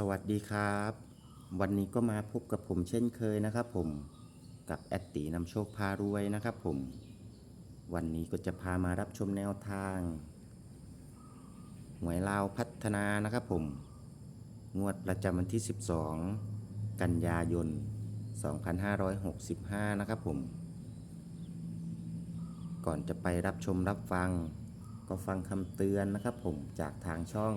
สวัสดีครับ วันนี้ก็มาพบกับผมเช่นเคยนะครับผมกับแอดตีนำโชคพารวยนะครับผมวันนี้ก็จะพามารับชมแนวทางหวยลาวพัฒนานะครับผม งวดประจำวันที่ 12 กันยายน 2565 นะครับผม ก่อนจะไปรับชมรับฟัง ก็ฟังคำเตือนนะครับผมจากทางช่อง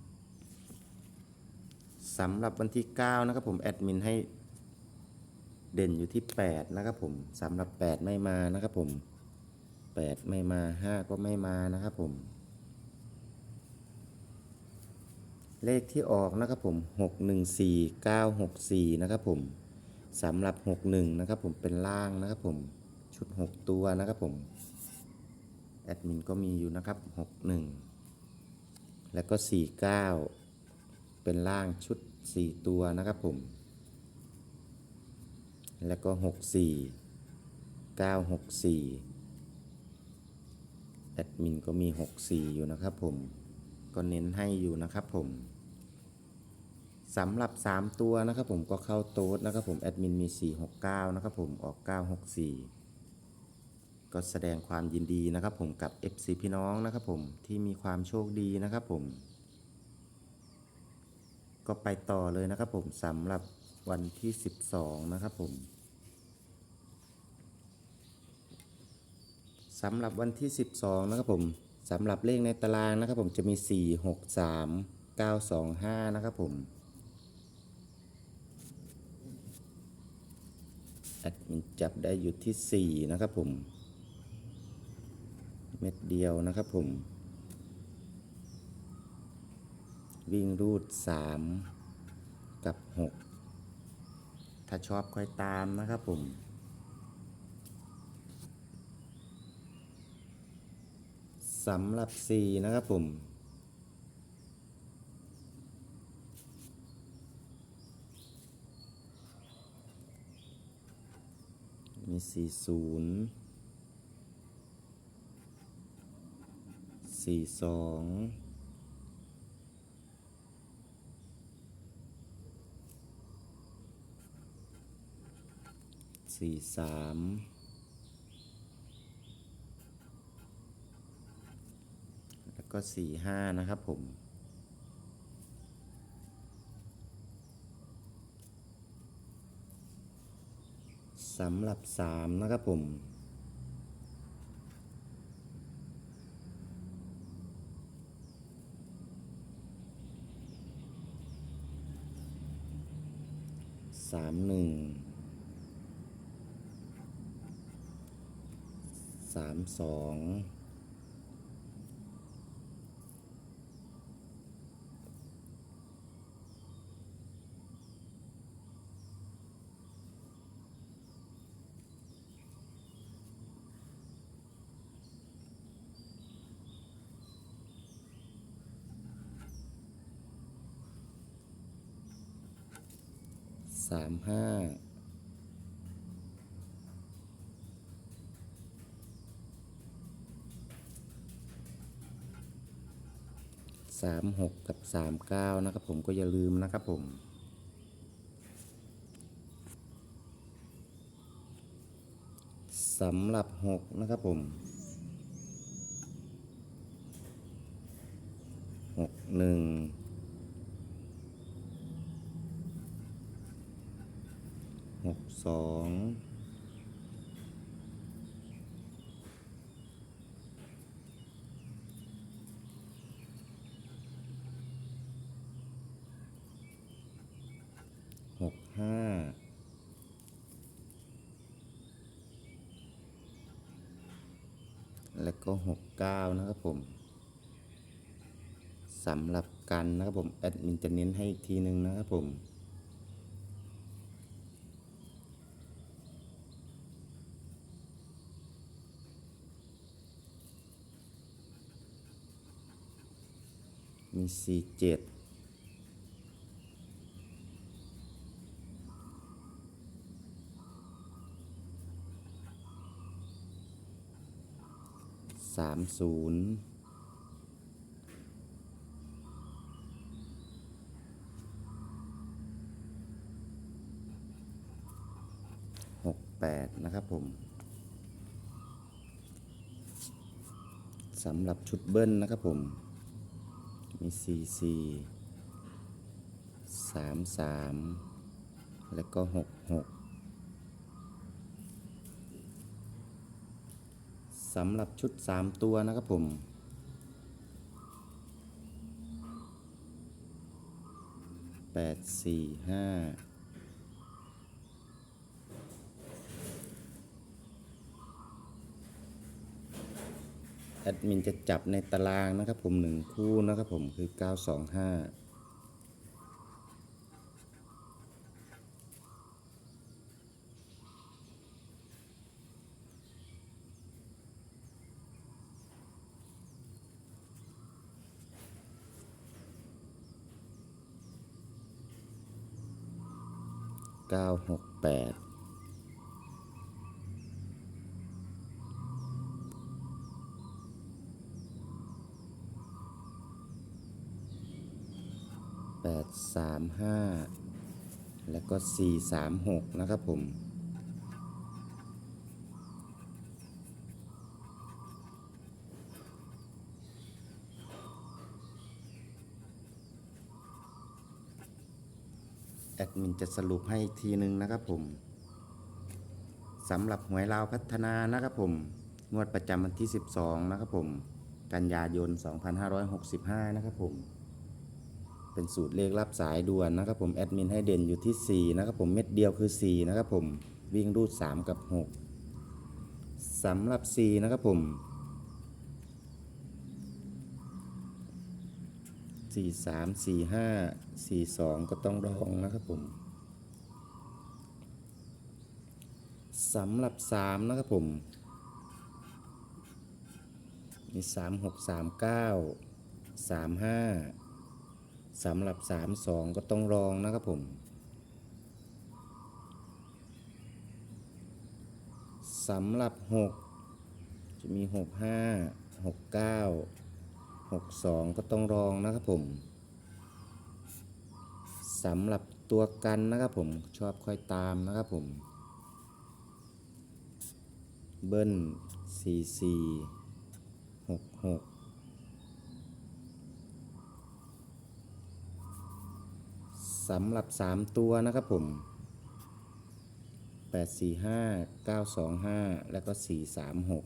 สำหรับวันที่ 9 นะครับผมแอดมินให้เด่นอยู่ที่ 8 นะครับผมสำหรับ 8 ไม่มานะครับผม 8 ไม่มา 5 ก็ไม่มานะครับผม เลขที่ออกนะครับผม 614964 นะครับผมสำหรับ 61 นะครับผมเป็นล่างนะครับผมชุด 6 ตัวนะครับผมแอดมินก็มีอยู่นะครับ 61 แล้วก็ 49 เป็นล่างชุด 4 ตัวนะครับผม แล้วก็ 64 964 แอดมินก็มี 64 อยู่นะครับผม ก็เน้นให้อยู่นะครับผมสำหรับ 3 ตัวนะครับผมก็เข้าโต๊ดนะครับผมแอดมินมี 469 นะครับผมออก 964 ก็แสดงความยินดีนะครับผมกับ FC พี่น้องนะครับผมที่มีความโชคดีนะครับผม ก็ไปต่อเลยนะครับผมสำหรับวันที่ 12 นะครับผมสำหรับวันที่ 12 นะครับผมสำหรับเลขในตารางนะครับผมจะมี 4 6 3 9 2 5 นะครับผมแอดมินจับได้อยู่ที่ 4 นะครับผม เม็ดเดียวนะครับผม วิ่งรูด 3 กับ 6 ถ้าชอบค่อยตามนะครับผมสำหรับ 4 นะครับผมมี 40 42 สี่สามแล้วก็สี่ห้านะครับผมสำหรับสามนะครับผมสามหนึ่ง สามสองสามห้า สามหกกับสามเก้านะครับผมก็อย่าลืมนะครับผมสำหรับหกนะครับผมหกหนึ่งหกสอง ห้าแล้วก็หกเก้านะครับผมสำหรับกันนะครับผมแอดมินจะเน้นให้อีกทีหนึ่งนะครับผมมีสี่เจ็ด สามศูนย์หกแปดนะครับผมสำหรับชุดเบิ้ลนะครับผม มี CC 33 แล้วก็ 66 สำหรับชุดสามตัวนะครับผม แปดสี่ห้าแอดมินจะจับในตารางนะครับผมหนึ่งคู่นะครับผมคือ 925 ก้าหกแปดแปดสามห้าแล้วก็สี่สามหกนะครับผม อดมินจะสรุปให้อีกทีหนึ่งนะครับผมสำหรับหวยลาวพัฒนานะครับผม งวดประจำวันที่ 12 นะครับผม กันยายน 2565 นะครับผม เป็นสูตรเลขรับสายด่วนนะครับผม แอดมินให้เด่นอยู่ที่ 4 นะครับผม เม็ดเดียวคือ 4 นะครับผม วิ่งรูด 3 กับ 6สำหรับ 4 นะครับผม สี่สามสี่ห้าสี่สองก็ต้องรองนะครับผมสำหรับสามนะครับผมมีสามหกสามเก้าสามห้าสำหรับสามสองก็ต้องรองนะครับผมสำหรับหกจะมีหกห้าหกเก้า หกสองก็ต้องรองนะครับผมสำหรับตัวกันนะครับผมชอบค่อยตามนะครับผม เบิ้ลสี่สี่หกหกสำหรับสามตัวนะครับผมแปดสี่ห้าเก้าสองห้าแล้วก็สี่สามหก